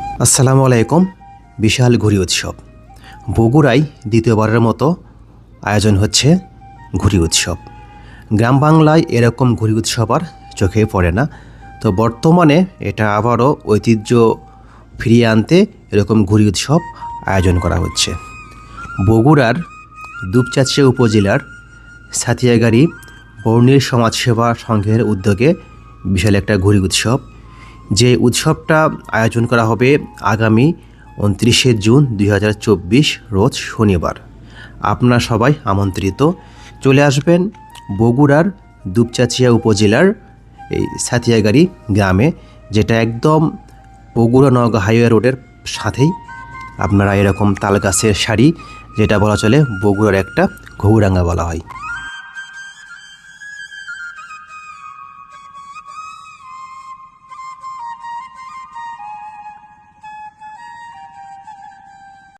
আসসালামু আলাইকুম, বিশাল ঘুড়ি উৎসব। বগুড়ায় দ্বিতীয়বারের মতো আয়োজন হচ্ছে ঘুড়ি উৎসব। গ্রাম বাংলায় এরকম ঘুড়ি উৎসব আর চোখে পড়ে না। তো বর্তমানে এটা আবারও ঐতিহ্য ফিরিয়ে আনতে এরকম ঘুড়ি উৎসব আয়োজন করা হচ্ছে। বগুড়ার দুপচাচিয়া উপজেলার সাতিয়াগাড়ি বর্ণিল সমাজসেবা সংঘের উদ্যোগে বিশাল একটা ঘুড়ি উৎসব যে উৎসবটা আয়োজন করা হবে আগামী উনত্রিশে জুন দুই হাজার চব্বিশ রোজ শনিবার। আপনারা সবাই আমন্ত্রিত। চলে আসবেন বগুড়ার দুপচাচিয়া উপজেলার এই সাতিয়াগাড়ি গ্রামে, যেটা একদম বগুড়া নওগাঁ হাইওয়ে রোডের সাথেই। আপনারা এরকম তাল গাছের শাড়ি যেটা বলা চলে বগুড়ার একটা ঘুঘুরাঙ্গা বলা হয়।